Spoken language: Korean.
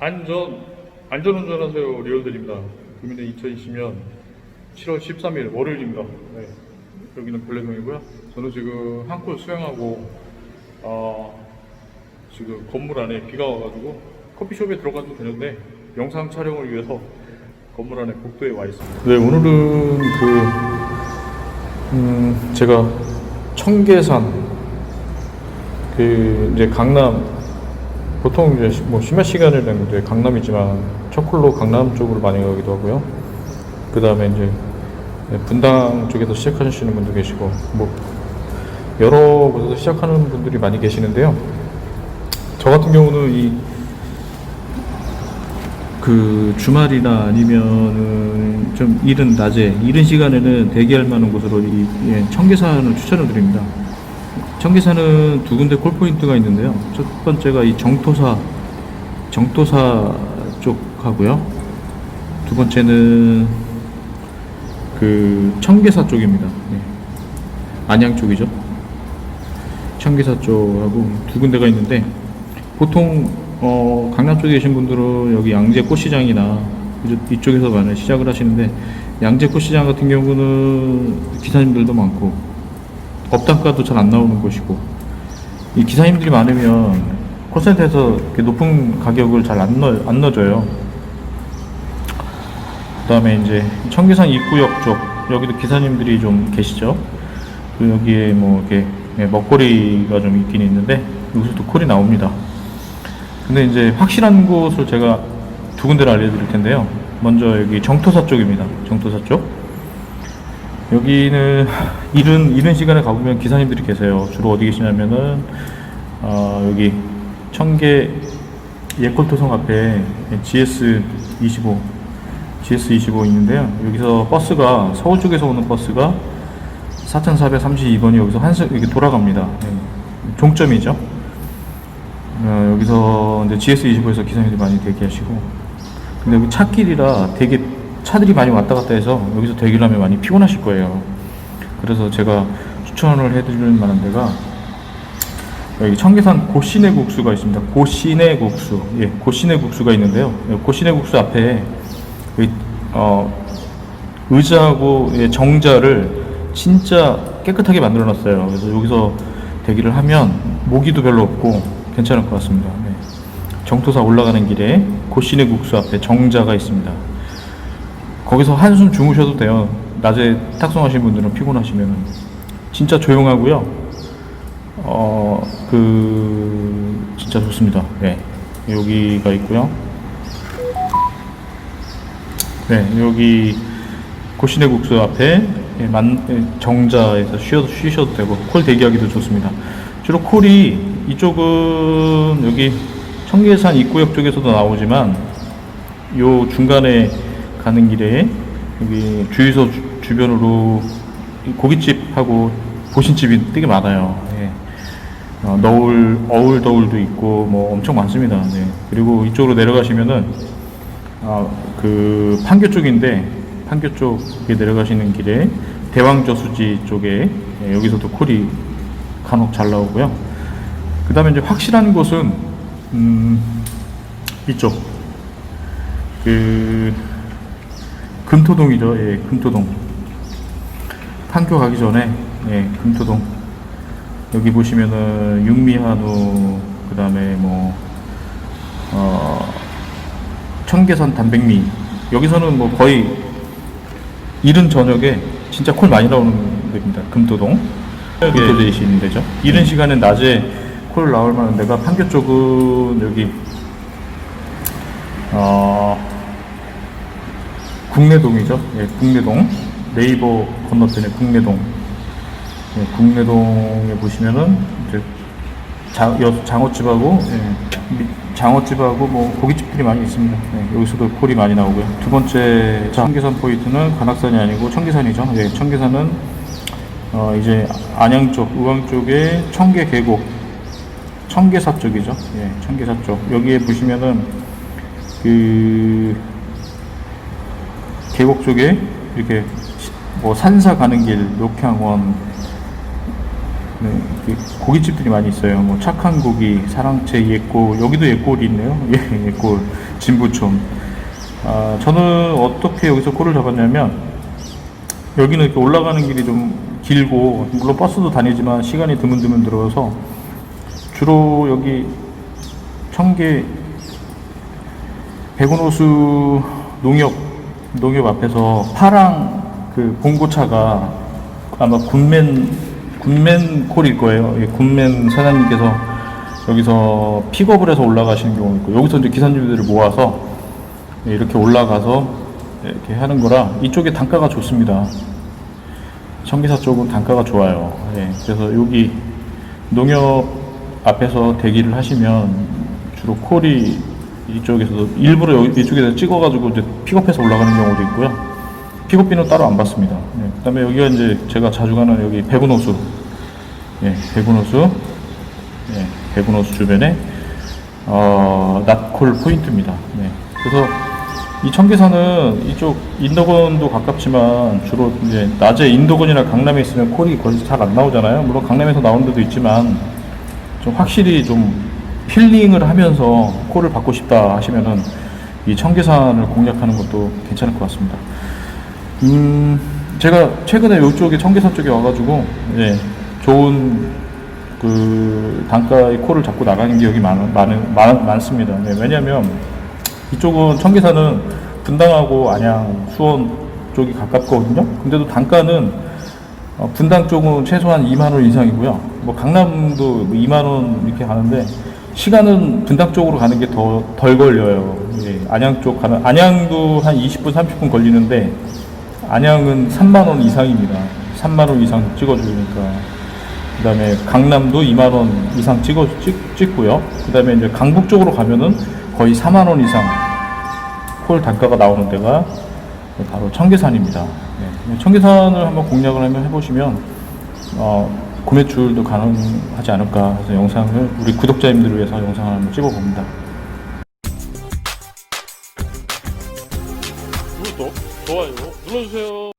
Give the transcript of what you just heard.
안전 안전운전하세요 리얼들입니다. 국민의 2020년 7월 13일 월요일입니다. 네. 여기는 별내동이고요. 저는 지금 한콜 수영하고 어, 지금 건물 안에 비가 와가지고 커피숍에 들어가도 되는데 영상 촬영을 위해서 건물 안에 복도에 와 있습니다. 네 오늘은 그 음, 제가 청계산 그 이제 강남 보통 이제 시- 뭐 심야 시간을 낸 것도 강남이지만 첫콜로 강남 쪽으로 많이 가기도 하고요. 그 다음에 이제 분당 쪽에서 시작하시는 분도 계시고 뭐 여러 곳에서 시작하는 분들이 많이 계시는데요. 저 같은 경우는 이 그 주말이나 아니면은 좀 이른 낮에 이른 시간에는 대기할 만한 곳으로 이 예, 청계산을 추천을 드립니다. 청계산은 두 군데 콜포인트가 있는데요. 첫 번째가 이 정토사 정토사 쪽하고요. 두 번째는 그 청계사 쪽입니다. 예. 안양 쪽이죠. 청계사 쪽하고 두 군데가 있는데 보통 어, 강남 쪽에 계신 분들은 여기 양재 꽃시장이나 이쪽- 이쪽에서 많이 시작을 하시는데 양재 꽃시장 같은 경우는 기사님들도 많고 업단가도 잘 안 나오는 곳이고 이 기사님들이 많으면 콜센터에서 이렇게 높은 가격을 잘 안 넣, 안 넣어줘요. 그 다음에 이제 청계산 입구역 쪽 여기도 기사님들이 좀 계시죠. 그리고 여기에 뭐 이렇게 예, 먹거리가 좀 있긴 있는데 여기서도 콜이 나옵니다. 근데 이제 확실한 곳을 제가 두 군데를 알려드릴 텐데요. 먼저 여기 정토사 쪽입니다. 정토사 쪽. 여기는 이른 이른 시간에 가보면 기사님들이 계세요. 주로 어디 계시냐면은 어, 여기 청계 예콜토성 앞에 GS 25 GS 25 있는데요. 여기서 버스가 서울 쪽에서 오는 버스가 4,432번이 여기서 한시 이렇게 돌아갑니다. 네. 종점이죠. 어, 여기서 이제 GS25에서 기사님들이 많이 대기하시고 근데 여기 차길이라 되게 차들이 많이 왔다 갔다 해서 여기서 대기를 하면 많이 피곤하실 거예요. 그래서 제가 추천을 해드릴 만한 데가 여기 청계산 고시내 국수가 있습니다. 고시내 국수, 예, 고시내 국수가 있는데요. 예, 고시내 국수 앞에 여기, 어, 의자하고 예, 정자를 진짜 깨끗하게 만들어 놨어요. 그래서 여기서 대기를 하면 모기도 별로 없고 괜찮을 것 같습니다. 네. 정토사 올라가는 길에 고시내 국수 앞에 정자가 있습니다. 거기서 한숨 주무셔도 돼요. 낮에 탁송하신 분들은 피곤하시면 진짜 조용하고요. 어, 그 진짜 좋습니다. 네. 여기가 있고요. 네, 여기 고시내 국수 앞에 예, 만, 예, 정자에서 쉬어도, 쉬셔도 되고 콜 대기하기도 좋습니다. 주로 콜이 이쪽은 여기 청계산 입구역 쪽에서도 나오지만 요 중간에 가는 길에 여기 주유소 주, 주변으로 이 고깃집하고 보신집이 되게 많아요. 예. 어, 너울 어울 더울도 있고 뭐 엄청 많습니다. 네. 그리고 이쪽으로 내려가시면은 아, 그 판교 쪽인데 판교 쪽에 내려가시는 길에 대왕저수지 쪽에 예, 여기서도 콜이 간혹 잘 나오고요. 그 다음에 이제 확실한 곳은 음, 이쪽 그 금토동이죠. 예, 금토동. 판교 가기 전에 예, 금토동 여기 보시면은 육미한우 그 다음에 뭐 어, 청계산 단백미 여기서는 뭐 거의 이른 저녁에 진짜 콜 많이 나오는 데입니다. 금토동 금토대에 있는 데죠. 이른 시간엔 낮에 콜 나올 만한 데가 판교 쪽은 여기 어, 국내동이죠. 예, 국내동 네이버 건너편에 국내동 예, 국내동에 보시면은 이제 자, 여, 장어집하고 예, 미- 장어집하고 뭐 고깃집들이 많이 있습니다. 예, 여기서도 콜이 많이 나오고요. 두 번째 청계산 포인트는 관악산이 아니고 청계산이죠. 예, 청계산은 어, 이제 안양 쪽, 의왕 쪽에 청계 계곡, 청계사 쪽이죠. 예, 청계사 쪽. 여기에 보시면은 그 계곡 쪽에 이렇게 시- 뭐 산사 가는 길, 녹향원 네, 이렇게 고깃집들이 많이 있어요. 뭐 착한 고기, 사랑채, 옛골, 여기도 옛골이 있네요. 예, 옛골, 진부촌. 아, 저는 어떻게 여기서 콜을 잡았냐면 여기는 이렇게 올라가는 길이 좀 길고 물론 버스도 다니지만 시간이 드문드문 들어서 주로 여기 청계 백운호수 농협 농협 앞에서 파랑 그 봉고차가 아마 군맨 군맨 콜일 거예요. 예, 군맨 사장님께서 여기서 픽업을 해서 올라가시는 경우 있고 여기서 이제 기사님들을 모아서 예, 이렇게 올라가서 이렇게 하는 거라 이쪽에 단가가 좋습니다. 청기사 쪽은 단가가 좋아요. 예, 그래서 여기 농협 앞에서 대기를 하시면 주로 콜이 이쪽에서도 일부러 여기 이쪽에서 찍어가지고 이제 픽업해서 올라가는 경우도 있고요. 픽업비는 따로 안 받습니다. 예, 그다음에 여기가 이제 제가 자주 가는 여기 백운호수, 예, 백운호수, 예, 백운호수 주변에 어, 낫콜 포인트입니다. 네. 그래서 이 청계산은 이쪽 인도건도 가깝지만 주로 이제 낮에 인도건이나 강남에 있으면 콜이 거의 잘 안 나오잖아요. 물론 강남에서 나오는 데도 있지만 좀 확실히 좀 필링을 하면서 콜을 받고 싶다 하시면은 이 청계산을 공략하는 것도 괜찮을 것 같습니다. 음, 제가 최근에 이쪽에 청계산 쪽에 와가지고 예, 좋은 그 단가의 콜을 잡고 나가는 게 여기 많, 많, 많, 많습니다. 네, 왜냐면 이쪽은 청계산은 분당하고 안양, 수원 쪽이 가깝거든요. 근데도 단가는 어, 분당 쪽은 최소한 2만 원 이상이고요. 뭐 강남도 뭐 2만 원 이렇게 가는데 시간은 분당 쪽으로 가는 게 더 덜 걸려요. 예, 안양 쪽 가는 안양도 한 20분 30분 걸리는데 안양은 3만 원 이상입니다. 3만 원 이상 찍어주니까. 그다음에 강남도 2만 원 이상 찍어 찍, 찍고요. 그다음에 이제 강북 쪽으로 가면은 거의 4만 원 이상 콜 단가가 나오는 데가 바로 청계산입니다. 네. 청계산을 한번 공략을 하면 해보시면 어, 구매출도 가능하지 않을까 해서 영상을 우리 구독자님들을 위해서 영상을 한번 찍어봅니다. 구독, 좋아요 눌러주세요.